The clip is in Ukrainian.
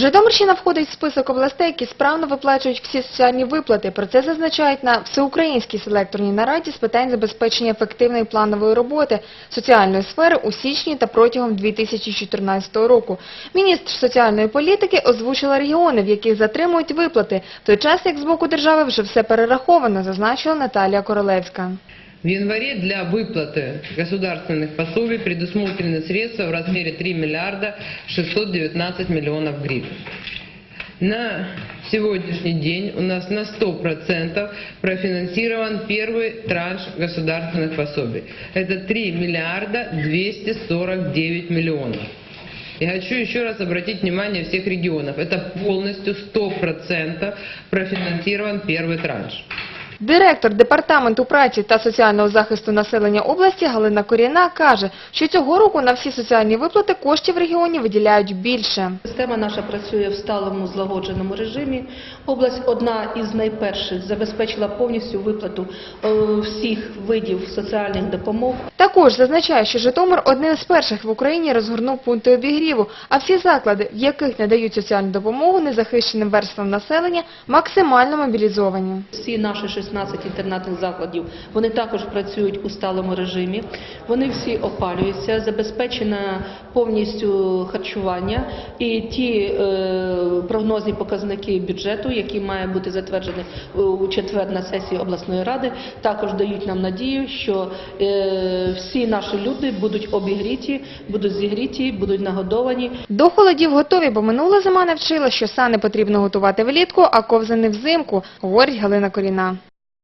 Житомирщина входить в список областей, які справно виплачують всі соціальні виплати. Про це зазначають на всеукраїнській селекторній нараді з питань забезпечення ефективної планової роботи соціальної сфери у січні та протягом 2014 року. Міністр соціальної політики озвучила регіони, в яких затримують виплати, в той час як з боку держави вже все перераховано, зазначила Наталія Королевська. В январе для выплаты государственных пособий предусмотрены средства в размере 3 миллиарда 619 миллионов гривен. На сегодняшний день у нас на 100% профинансирован первый транш государственных пособий. Это 3 миллиарда 249 миллионов. Я хочу еще раз обратить внимание всех регионов. Это полностью 100% профинансирован первый транш. Директор Департаменту праці та соціального захисту населення області Галина Коріна каже, що цього року на всі соціальні виплати коштів в регіоні виділяють більше. Система наша працює в сталому злагодженому режимі. Область одна із найперших забезпечила повністю виплату е, всіх видів соціальних допомог. Також зазначає, що Житомир одним з перших в Україні розгорнув пункти обігріву, а всі заклади, в яких надають соціальну допомогу незахищеним верствам населення, максимально мобілізовані. Всі наші 16 інтернатних закладів вони також працюють у сталому режимі. Вони всі опалюються, забезпечено повністю харчування і ті е, прогнозні показники бюджету, які має бути затверджені у четвер на сесії обласної ради, також дають нам надію, що е, всі наші люди будуть обігріті, будуть зігріті, будуть нагодовані. До холодів готові, бо минула зима не вчила, що сани потрібно готувати влітку, а ковзани взимку, говорить Галина Коріна.